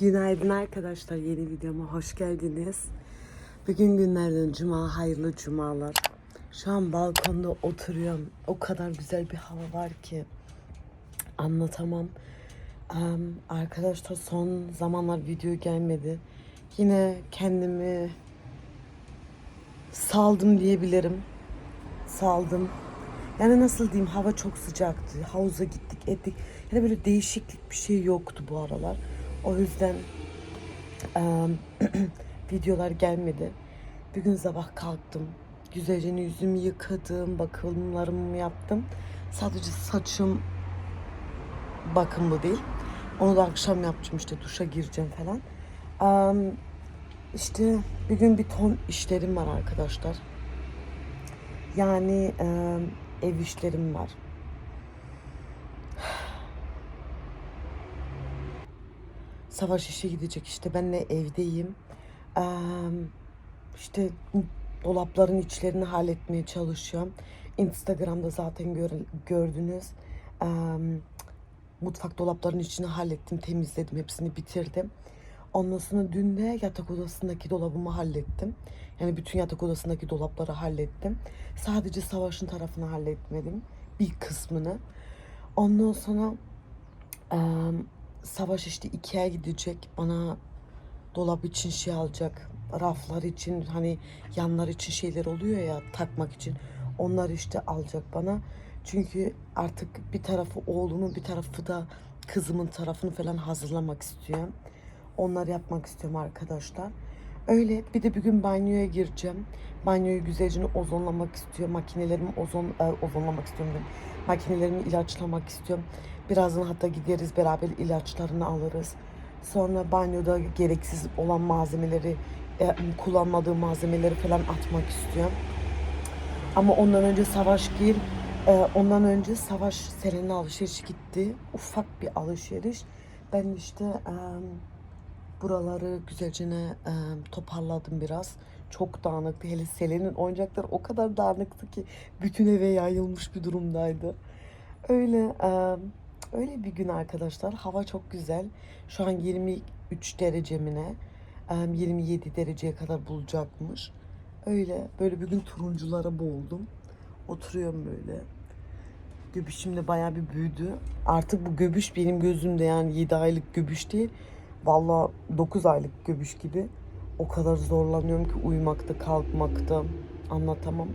Günaydın arkadaşlar yeni videoma hoş geldiniz. Bugün günlerden cuma hayırlı cumalar. Şu an balkonda oturuyorum. O kadar güzel bir hava var ki anlatamam. Em, arkadaşlar son zamanlar video gelmedi. Yine kendimi saldım diyebilirim. Saldım. Yani nasıl diyeyim hava çok sıcaktı. Havuza gittik ettik. Yani böyle değişiklik bir şey yoktu bu aralar. O yüzden em, videolar gelmedi. Bir gün sabah kalktım. Güzelce yüzümü yıkadım. Bakımlarımı yaptım. Sadece saçım bakımlı değil. Onu da akşam yapacağım işte duşa gireceğim falan. Em, işte bir gün bir ton işlerim var arkadaşlar. Yani em, ev işlerim var. Savaş işe gidecek işte ben de evdeyim. Eee işte dolapların içlerini halletmeye çalışıyorum. Instagram'da zaten gör- gördünüz. Eee, mutfak dolaplarının içini hallettim, temizledim, hepsini bitirdim. Ondan sonra dün de yatak odasındaki dolabımı hallettim. Yani bütün yatak odasındaki dolapları hallettim. Sadece savaşın tarafını halletmedim. Bir kısmını. Ondan sonra eee, savaş işte Ikea'ya gidecek. Bana dolap için şey alacak. Raflar için hani yanlar için şeyler oluyor ya takmak için. Onlar işte alacak bana. Çünkü artık bir tarafı oğlumun bir tarafı da kızımın tarafını falan hazırlamak istiyorum. Onları yapmak istiyorum arkadaşlar. Öyle bir de bir gün banyoya gireceğim. Banyoyu güzelce ozonlamak istiyorum. Makinelerimi ozon e, ozonlamak istiyorum. Makinelerimi ilaçlamak istiyorum. Birazdan hatta gideriz beraber ilaçlarını alırız. Sonra banyoda gereksiz olan malzemeleri, e, kullanmadığım malzemeleri falan atmak istiyorum. Ama ondan önce Savaş gir. e, ondan önce Savaş Selen'le alışveriş gitti. Ufak bir alışveriş. Ben işte e, buraları güzelce e, toparladım biraz. Çok dağınıktı. Hele Selen'in oyuncakları o kadar dağınıktı ki bütün eve yayılmış bir durumdaydı. Öyle e, öyle bir gün arkadaşlar. Hava çok güzel. Şu an 23 derecemine e, 27 dereceye kadar bulacakmış. Öyle böyle bir gün turunculara boğuldum. Oturuyorum böyle. Göbüşüm de bayağı bir büyüdü. Artık bu göbüş benim gözümde yani 7 aylık göbüş değil. Vallahi 9 aylık göbüş gibi. O kadar zorlanıyorum ki uyumakta, kalkmakta. Anlatamam.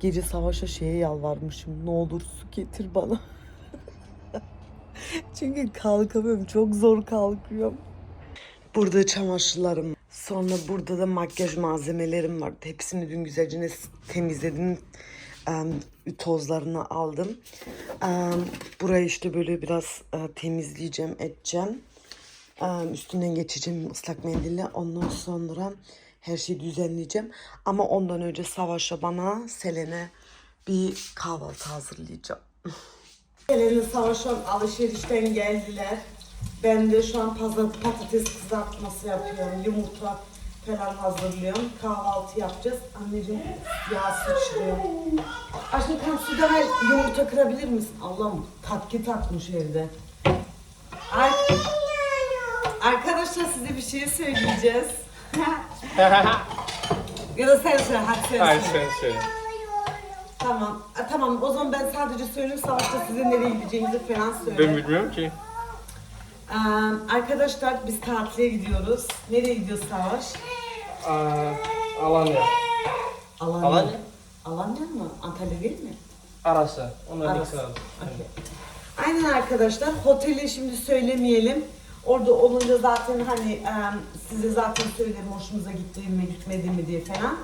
Gece savaşa şeye yalvarmışım. Ne olur su getir bana. Çünkü kalkamıyorum. Çok zor kalkıyorum. Burada çamaşırlarım. Sonra burada da makyaj malzemelerim vardı. Hepsini dün güzelce temizledim. Em, tozlarını aldım. Burayı işte böyle biraz e, temizleyeceğim, edeceğim. Üstünden geçeceğim ıslak mendille. Ondan sonra her şeyi düzenleyeceğim. Ama ondan önce Savaş'a bana, Selen'e bir kahvaltı hazırlayacağım. Selen'le Savaş'ın alışverişten geldiler. Ben de şu an pazar patates kızartması yapıyorum. Yumurta falan hazırlıyorum. Kahvaltı yapacağız. Anneciğim yağ sıçrıyor. Aşkım kan suda ver yumurta kırabilir misin? Allah'ım tatki takmış evde. Ay. Arkadaşlar size bir şey söyleyeceğiz. ya da sen söyle, hadi sen Hayır söyle. sen söyle. Tamam, tamam o zaman ben sadece söyleyeyim, savaşta size nereye gideceğinizi falan söyle. Ben bilmiyorum ki. Ee, arkadaşlar biz tatile gidiyoruz. Nereye gidiyoruz Savaş? Aa, Alanya. Alanya. Alanya? Alanya mı? Antalya değil mi? Arası. Onların Arası. arası. Okey. Aynen arkadaşlar. Oteli şimdi söylemeyelim. Orada olunca zaten hani e, size zaten söylerim hoşumuza gitti mi gitmedi mi diye falan.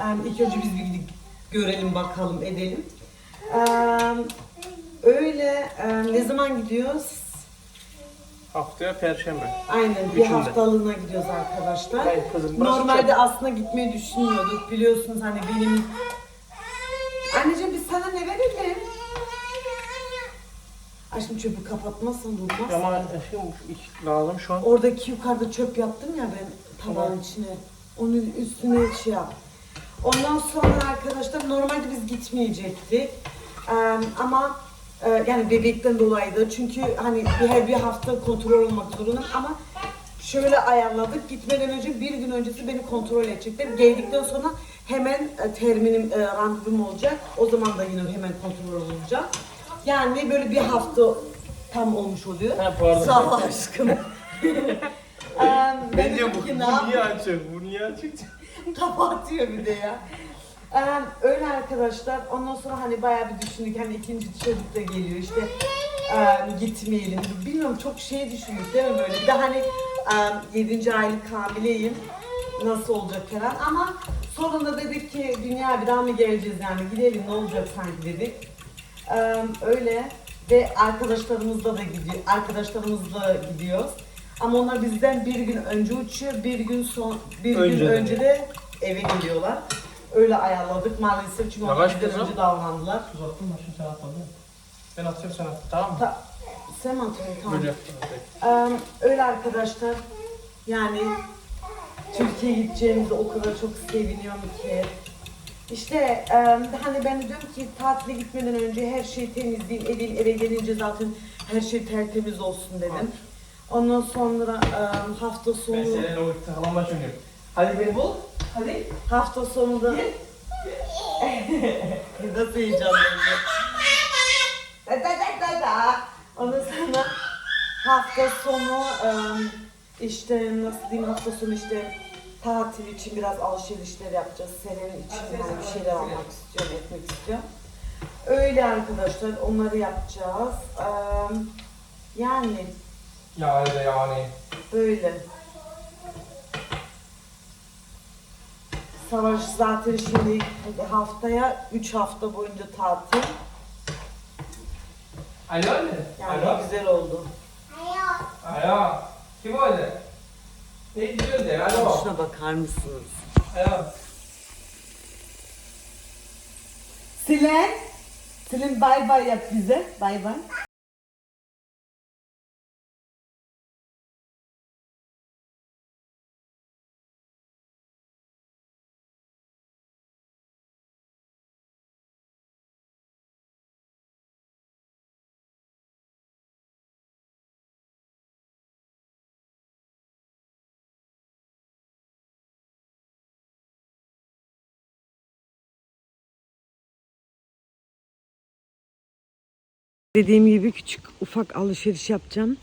E, ilk önce biz bir gidip görelim bakalım edelim. Öyle e, ne zaman gidiyoruz? Haftaya Perşembe. Aynen bir Üçünde. haftalığına gidiyoruz arkadaşlar. Hayır kızım, burası Normalde çok- aslında gitmeyi düşünmüyorduk biliyorsunuz hani benim... Anneciğim biz sana ne verelim? Aşkım çöpü kapatmazsan durmaz. Ama şimdi iş lazım şu an. Oradaki yukarıda çöp yaptım ya ben tabağın Tamam. içine. Onun üstüne şey yap. Ondan sonra arkadaşlar normalde biz gitmeyecektik. Ama e, yani bebekten dolayı da çünkü hani bir her bir hafta kontrol olmak zorunda ama şöyle ayarladık. Gitmeden önce bir gün öncesi beni kontrol edecekler. Geldikten sonra hemen e, terminim, e, randevum olacak. O zaman da yine hemen kontrol olacak. Yani böyle bir hafta tam olmuş oluyor. Ha, pardon. Sağ ol aşkım. Em, Ben diyorum bu, bu niye açık? Bu niye açık? Kapatıyor bir de ya. Ee, öyle arkadaşlar. Ondan sonra hani bayağı bir düşündük. Hani ikinci çocuk da geliyor işte. e, gitmeyelim. Bilmiyorum çok şey düşündük değil mi böyle? Bir de hani e, 7. aylık hamileyim. Nasıl olacak falan ama sonunda dedik ki dünya bir daha mı geleceğiz yani gidelim ne olacak sanki dedik. Ee, öyle ve arkadaşlarımızla da gidiyor. Arkadaşlarımızla gidiyoruz. Ama onlar bizden bir gün önce uçuyor, bir gün son bir Önce gün de. önce de eve geliyorlar. Öyle ayarladık maalesef çünkü onlar Yavaş bizden kızım. önce davrandılar. Uzattın mı? Şimdi sen atmadın? Ben atıyorum sen at. Tamam mı? Ta sen mi atıyorsun? Tamam. Böyle. Ee, öyle arkadaşlar. Yani Türkiye'ye gideceğimize o kadar çok seviniyorum ki. İşte e, hani ben de diyorum ki tatile gitmeden önce her şeyi temizleyeyim, edeyim, eve gelince zaten her şey tertemiz olsun dedim. Ondan sonra e, hafta Ben sonu seninle o takılanmaç oynuyorum. Hadi beni bul. Hadi. hafta sonu da nasıl heyecanlanıyor. Da da da da da. Ondan sonra hafta sonu e, işte nasıl diyeyim hafta sonu işte tatil için biraz alışverişler yapacağız. Senin için hani bir şeyler almak istiyorum, etmek istiyorum. Öyle arkadaşlar onları yapacağız. E, yani Yani yani. Böyle. Savaş zaten şimdi haftaya 3 hafta boyunca tatil. Alo anne. Yani Alo. güzel oldu. Alo. Kim öyle? Ne diyor de? Alo. Şuna bakar mısınız? Alo. Silen. Silen bay bay yap bize. Bay bay. Dediğim gibi küçük ufak alışveriş yapacağım.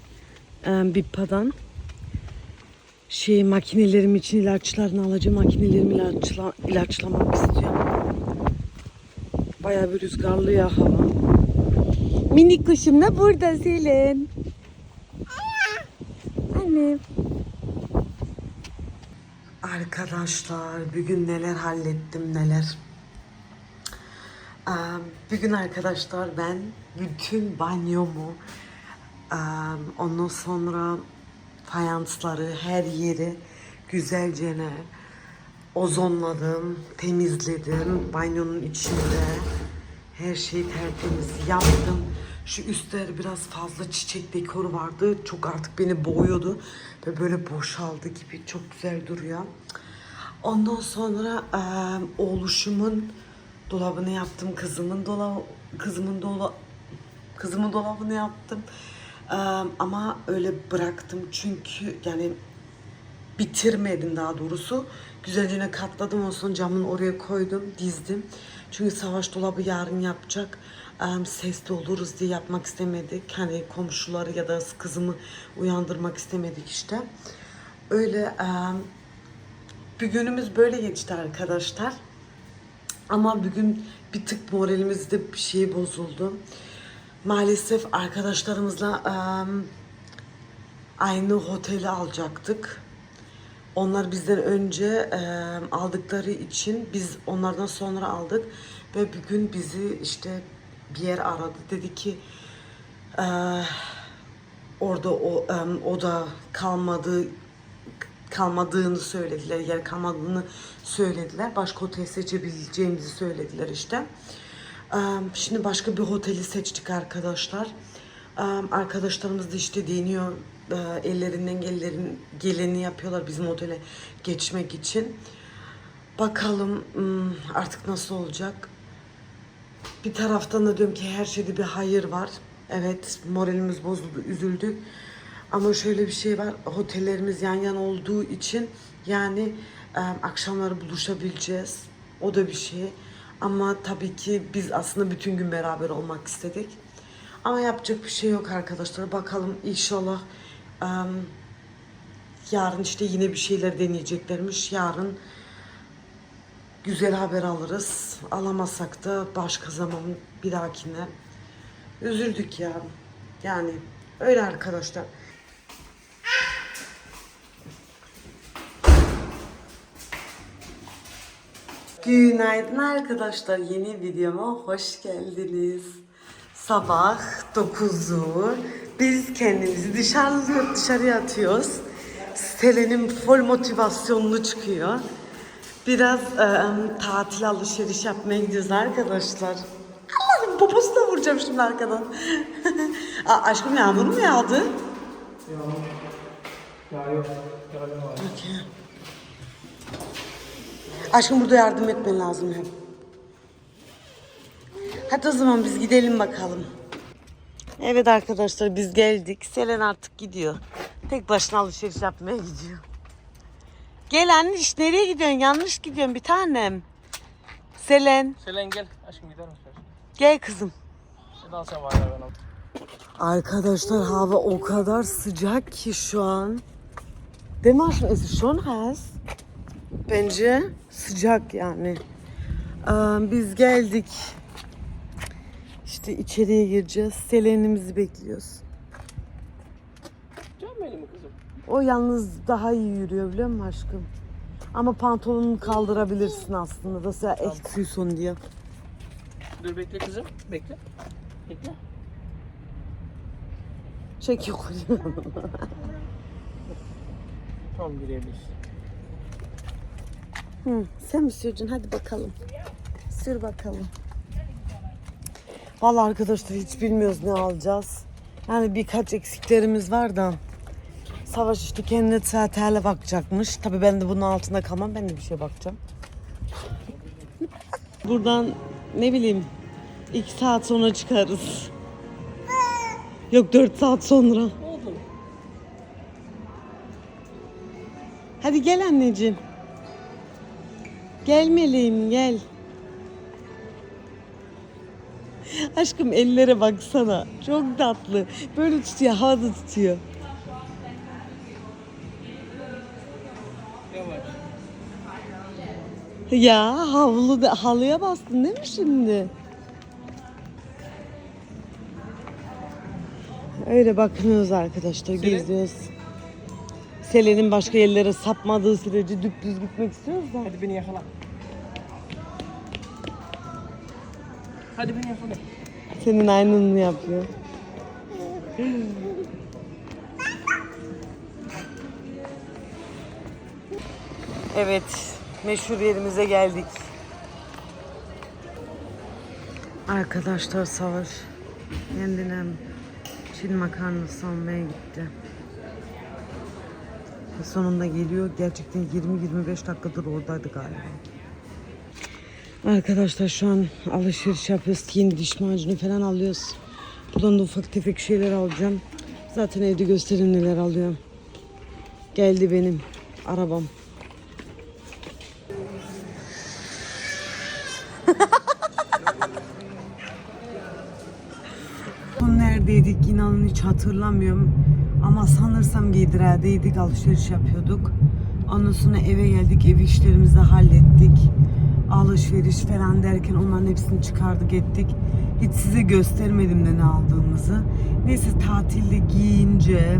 Ee, Bippa'dan. Şey makinelerim için ilaçlarını alacağım. Makinelerimi ilaçla, ilaçlamak istiyorum. Bayağı bir rüzgarlı ya hava. Minik kuşum da burada Selin. Anne. Arkadaşlar bugün neler hallettim neler. Bugün arkadaşlar ben bütün banyomu, ondan sonra fayansları, her yeri güzelce ozonladım, temizledim. Banyonun içinde her şeyi tertemiz yaptım. Şu üstler biraz fazla çiçek dekoru vardı. Çok artık beni boğuyordu. Ve böyle boşaldı gibi çok güzel duruyor. Ondan sonra eee oğluşumun dolabını yaptım. Kızımın dolabı, kızımın dola, kızımın dolabını yaptım. Ama öyle bıraktım çünkü yani bitirmedim daha doğrusu. Güzelce katladım sonra camın oraya koydum, dizdim. Çünkü savaş dolabı yarın yapacak. Sesli oluruz diye yapmak istemedik. Hani komşuları ya da kızımı uyandırmak istemedik işte. Öyle bir günümüz böyle geçti arkadaşlar. Ama bugün bir tık moralimizde bir şey bozuldu. Maalesef arkadaşlarımızla em, aynı oteli alacaktık. Onlar bizden önce e, aldıkları için biz onlardan sonra aldık ve bir gün bizi işte bir yer aradı. Dedi ki e, orada o e, oda kalmadı kalmadığını söylediler. Yer kalmadığını söylediler. Başka otel seçebileceğimizi söylediler işte. Şimdi başka bir oteli seçtik arkadaşlar. Arkadaşlarımız da işte deniyor. Ellerinden gelenin, geleni yapıyorlar bizim otele geçmek için. Bakalım hmm, artık nasıl olacak. Bir taraftan da diyorum ki her şeyde bir hayır var. Evet moralimiz bozuldu, üzüldük. Ama şöyle bir şey var. Otellerimiz yan yana olduğu için yani e, akşamları buluşabileceğiz. O da bir şey. Ama tabii ki biz aslında bütün gün beraber olmak istedik. Ama yapacak bir şey yok arkadaşlar. Bakalım inşallah e, yarın işte yine bir şeyler deneyeceklermiş. Yarın güzel haber alırız. Alamazsak da başka zaman bir dahakine. Üzüldük ya. Yani öyle arkadaşlar. Günaydın arkadaşlar. Yeni videoma hoş geldiniz. Sabah 9'u. Biz kendimizi dışarı, dışarıya atıyoruz. Selen'in full motivasyonlu çıkıyor. Biraz e, tatil alışveriş yapmaya gidiyoruz arkadaşlar. Allah'ım poposuna vuracağım şimdi arkadan. Aa, aşkım yağmur mu yağdı? Ya yok. Yardım var. Aşkım burada yardım etmen lazım hep. Hadi o zaman biz gidelim bakalım. Evet arkadaşlar biz geldik. Selen artık gidiyor. Tek başına alışveriş yapmaya gidiyor. Gel anne iş nereye gidiyorsun? Yanlış gidiyorsun bir tanem. Selen Selen gel. Aşkım gider misin? gel kızım. Şuradan sen var ben. Arkadaşlar hava o kadar sıcak ki şu an. Değil mi aşkım? Es schon heiß. Bence sıcak yani. Ee, biz geldik. İşte içeriye gireceğiz. Selenimizi bekliyoruz. Can benim kızım. O yalnız daha iyi yürüyor biliyor musun aşkım? Ama pantolonunu kaldırabilirsin aslında. Da sen eksiyorsun diye. Dur bekle kızım. Bekle. Bekle. Çek yukarı. Tamam girebiliriz. Hı, sen mi süreceksin? Hadi bakalım. Sür bakalım. Vallahi arkadaşlar hiç bilmiyoruz ne alacağız. Yani birkaç eksiklerimiz var da. Savaş işte kendine saatlerle bakacakmış. Tabii ben de bunun altında kalmam. Ben de bir şey bakacağım. Buradan ne bileyim iki saat sonra çıkarız. Yok dört saat sonra. Oldu. Hadi gel anneciğim. Gel meleğim gel. Aşkım ellere baksana. Çok tatlı. Böyle tutuyor, havada tutuyor. Ya havlu da halıya bastın değil mi şimdi? Öyle bakınıyoruz arkadaşlar, geziyoruz. Selen'in başka yerlere sapmadığı sürece düpdüz gitmek istiyoruz da. Hadi beni yakala. Hadi beni yakala. Senin aynını yapıyor. Evet, meşhur yerimize geldik. Arkadaşlar Savaş kendine Çin makarnası almaya gitti. Ve sonunda geliyor. Gerçekten 20-25 dakikadır oradaydı galiba. Arkadaşlar şu an alışveriş yapıyoruz. Yeni diş macunu falan alıyoruz. Buradan da ufak tefek şeyler alacağım. Zaten evde göstereyim neler alıyorum. Geldi benim arabam. Son neredeydik inanın hiç hatırlamıyorum. Ama sanırsam Gedire'deydik alışveriş yapıyorduk. Ondan sonra eve geldik ev işlerimizi hallettik. Alışveriş falan derken onların hepsini çıkardık ettik. Hiç size göstermedim de ne aldığımızı. Neyse tatilde giyince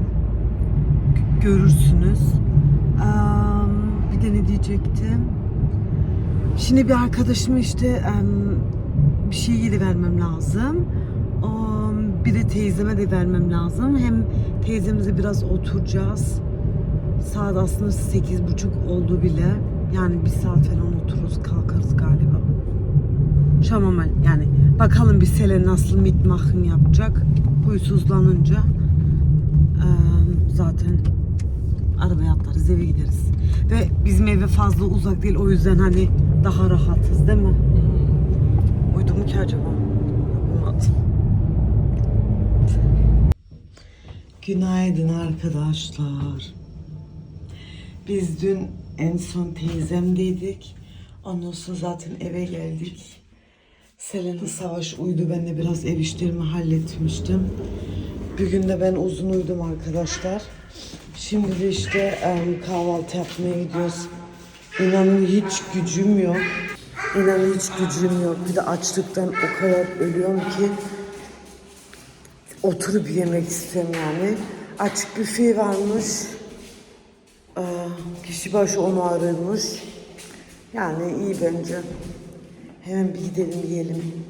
görürsünüz. Bir de ne diyecektim? Şimdi bir arkadaşıma işte bir şey yedi vermem lazım. Bir de teyzeme de vermem lazım. Hem teyzemize biraz oturacağız. Saat aslında sekiz buçuk oldu bile. Yani bir saat falan otururuz kalkarız galiba. Şamam yani bakalım bir Selen nasıl mitmahın yapacak. Huysuzlanınca zaten arabaya atlarız eve gideriz. Ve bizim eve fazla uzak değil o yüzden hani daha rahatız değil mi? Uyudum mu ki acaba? Günaydın arkadaşlar. Biz dün en son teyzemdeydik. Ondan sonra zaten eve geldik. Selena Savaş uyudu. Ben de biraz ev işlerimi halletmiştim. Bir gün de ben uzun uyudum arkadaşlar. Şimdi de işte em, kahvaltı yapmaya gidiyoruz. İnanın hiç gücüm yok. İnanın hiç gücüm yok. Bir de açlıktan o kadar ölüyorum ki oturup yemek istiyorum yani. Açık büfe varmış. Ee, kişi başı 10 ayrılmış. Yani iyi bence. Hemen bir gidelim yiyelim.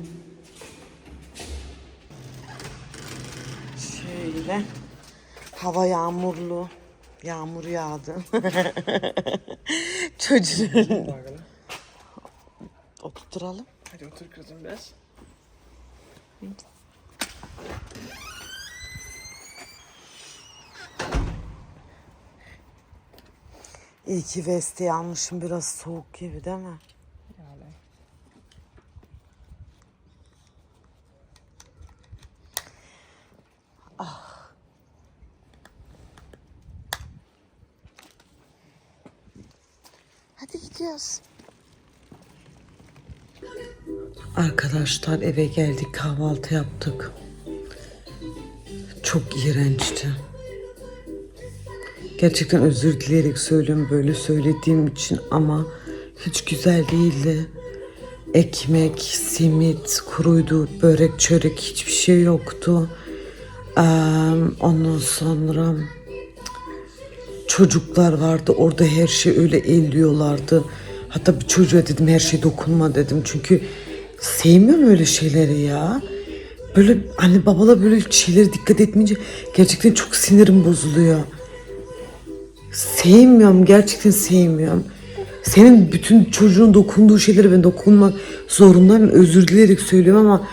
Şöyle. Hava yağmurlu. Yağmur yağdı. Çocuğun. Oturturalım. Hadi otur kızım biraz. İyi ki vesti almışım. Biraz soğuk gibi değil mi? Yani. Hadi gidiyoruz. Arkadaşlar eve geldik kahvaltı yaptık. Çok iğrençti. Gerçekten özür dileyerek söylüyorum böyle söylediğim için ama hiç güzel değildi. Ekmek, simit, kuruydu, börek, çörek hiçbir şey yoktu. Eee, ondan sonra çocuklar vardı. Orada her şey öyle elliyorlardı. Hatta bir çocuğa dedim her şey dokunma dedim. Çünkü sevmiyorum öyle şeyleri ya. Böyle hani babala böyle şeylere dikkat etmeyince gerçekten çok sinirim bozuluyor. Sevmiyorum gerçekten sevmiyorum. Senin bütün çocuğun dokunduğu şeylere ben dokunmak zorundayım. Özür dileyerek söylüyorum ama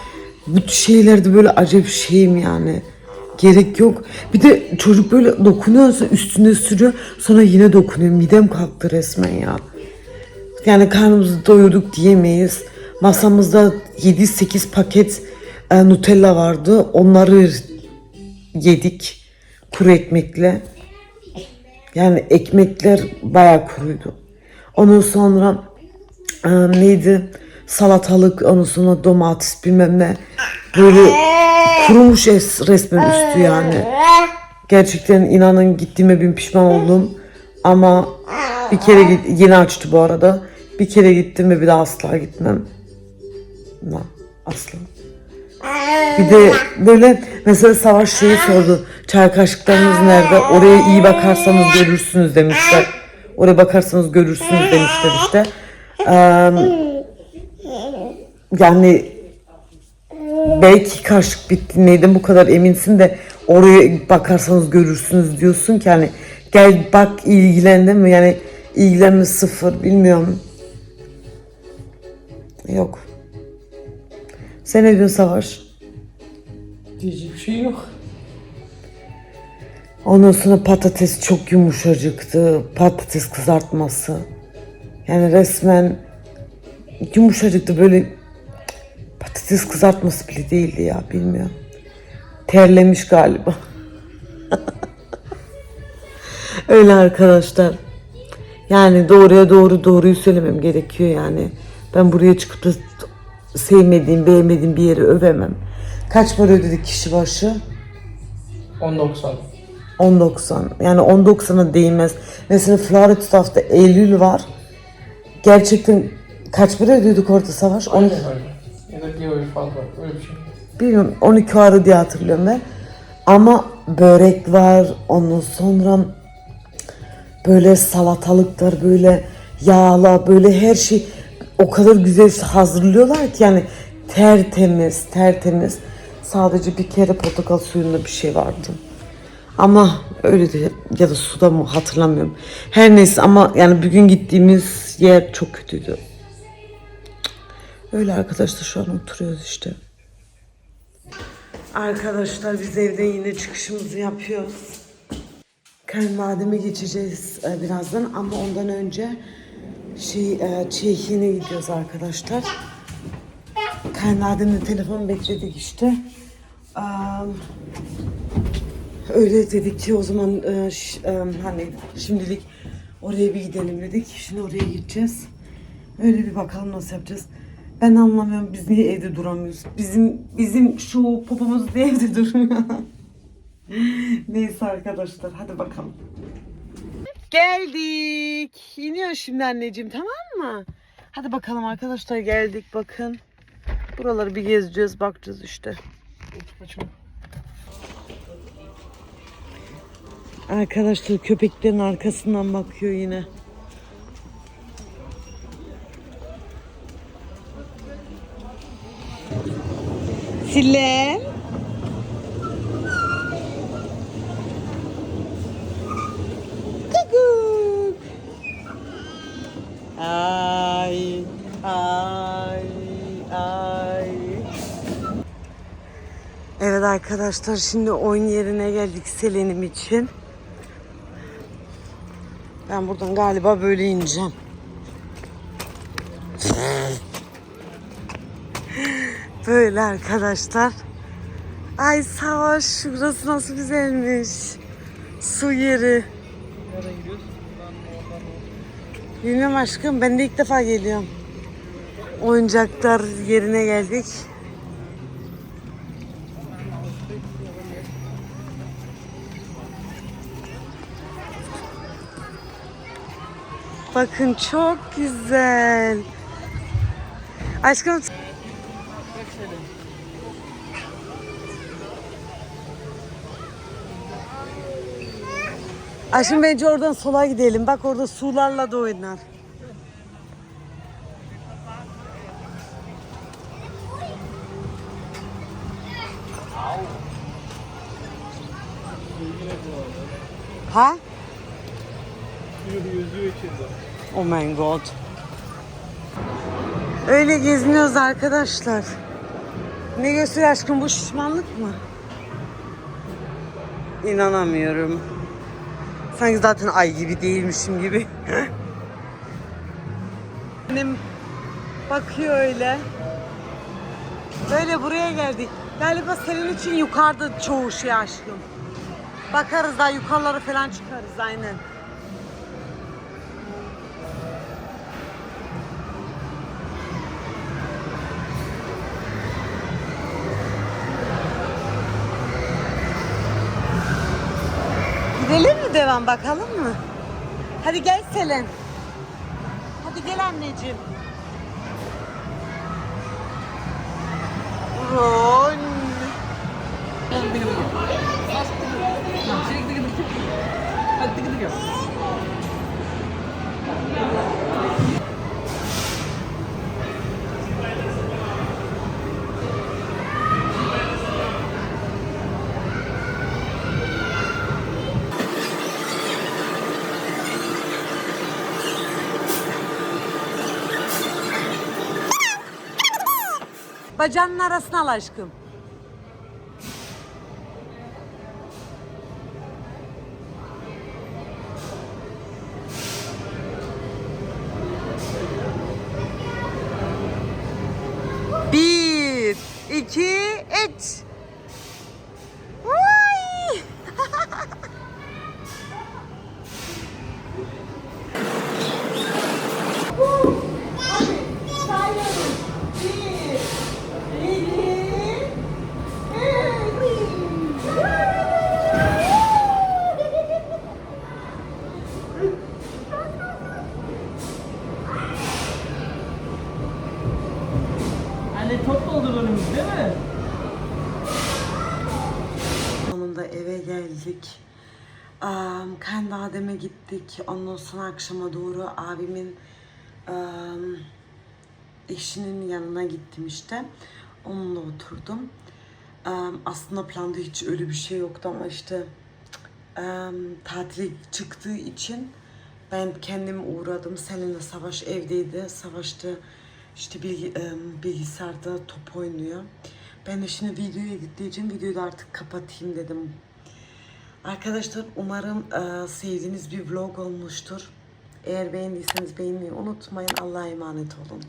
bu şeylerde böyle acayip şeyim yani. Gerek yok. Bir de çocuk böyle dokunuyorsa üstüne sürüyor sonra yine dokunuyor. Midem kalktı resmen ya. Yani karnımızı doyurduk diyemeyiz. Masamızda 7-8 paket e, Nutella vardı. Onları yedik kuru ekmekle. Yani ekmekler bayağı kuruydu. Ondan sonra e, neydi? Salatalık, ondan sonra domates bilmem ne. Böyle kurumuş es, resmen üstü yani. Gerçekten inanın gittiğime bin pişman oldum. Ama bir kere git, yeni açtı bu arada. Bir kere gittim ve bir daha asla gitmem. Asla. Bir de böyle mesela Savaş şeyi sordu. Çay kaşıklarınız nerede? Oraya iyi bakarsanız görürsünüz demişler. Oraya bakarsanız görürsünüz demişler işte. Yani belki kaşık bitti neyden bu kadar eminsin de oraya bakarsanız görürsünüz diyorsun ki hani gel bak ilgilendin mi yani ilgilenme sıfır bilmiyorum. Yok. Sen ne diyorsun Savaş? Diyecek bir şey yok. Ondan sonra patates çok yumuşacıktı. Patates kızartması. Yani resmen yumuşacıktı böyle patates kızartması bile değildi ya bilmiyorum. Terlemiş galiba. Öyle arkadaşlar. Yani doğruya doğru doğruyu söylemem gerekiyor yani. Ben buraya çıkıp da sevmediğim, beğenmediğim bir yeri övemem. Kaç para ödedik kişi başı? 10.90. 10.90. Yani 10.90'a değmez. Mesela Florida Staff'ta Eylül var. Gerçekten kaç para ödüyorduk orada Savaş? 12, Öyle. Ya da bir oy fazla. Öyle bir şey. bilmiyorum 12 ara diye hatırlıyorum ben. Ama börek var. Ondan sonra böyle salatalıklar böyle yağla böyle her şey o kadar güzel hazırlıyorlar ki yani tertemiz tertemiz. Sadece bir kere portakal suyunda bir şey vardı. Ama öyle de ya da suda mı hatırlamıyorum. Her neyse ama yani bugün gittiğimiz yer çok kötüydü. Öyle arkadaşlar şu an oturuyoruz işte. Arkadaşlar biz evde yine çıkışımızı yapıyoruz. Kayınvalideme geçeceğiz e, birazdan ama ondan önce şey e, Çehiye'ne gidiyoruz arkadaşlar. Kayınvalidemle telefon bekledik işte. Am, Öyle dedik ki o zaman e, ş- e, hani şimdilik oraya bir gidelim dedik. Şimdi oraya gideceğiz. Öyle bir bakalım nasıl yapacağız. Ben anlamıyorum biz niye evde duramıyoruz. Bizim bizim şu popomuz niye evde durmuyor. Neyse arkadaşlar hadi bakalım. Geldik. İniyor şimdi anneciğim tamam mı? Hadi bakalım arkadaşlar geldik bakın. Buraları bir gezeceğiz bakacağız işte. Arkadaşlar köpeklerin arkasından bakıyor yine. Sile. Ay, ay, ay. Evet arkadaşlar şimdi oyun yerine geldik Selen'im için. Ben buradan galiba böyle ineceğim. Böyle arkadaşlar. Ay savaş şurası nasıl güzelmiş. Su yeri. Nereden gidiyoruz? Bilmiyorum aşkım ben de ilk defa geliyorum. Oyuncaklar yerine geldik. Bakın çok güzel. Aşkım Aşkım bence oradan sola gidelim. Bak orada sularla da oynar. Ha? Oh my god. Öyle geziniyoruz arkadaşlar. Ne gösteriyor aşkım bu şişmanlık mı? İnanamıyorum. Sanki zaten ay gibi değilmişim gibi. Benim bakıyor öyle. Böyle buraya geldik. Galiba senin için yukarıda çoğu şey aşkım. Bakarız daha yukarılara falan çıkarız aynen. Gidelim devam bakalım mı? Hadi gel Selen. Hadi gel anneciğim. Ron. Hadi tıkı tıkı. Bacağının arasına al aşkım. Anne top doldur önümüz değil mi? Sonunda eve geldik. Um, kendi Adem'e gittik. Ondan sonra akşama doğru abimin am, eşinin yanına gittim işte. Onunla oturdum. Am, aslında planda hiç öyle bir şey yoktu ama işte am, tatile çıktığı için ben kendim uğradım. Seninle Savaş evdeydi. Savaş'ta işte bilgi, bilgisayarda top oynuyor. Ben de şimdi videoyu editleyeceğim. Videoyu da artık kapatayım dedim. Arkadaşlar umarım e, sevdiğiniz bir vlog olmuştur. Eğer beğendiyseniz beğenmeyi unutmayın. Allah'a emanet olun.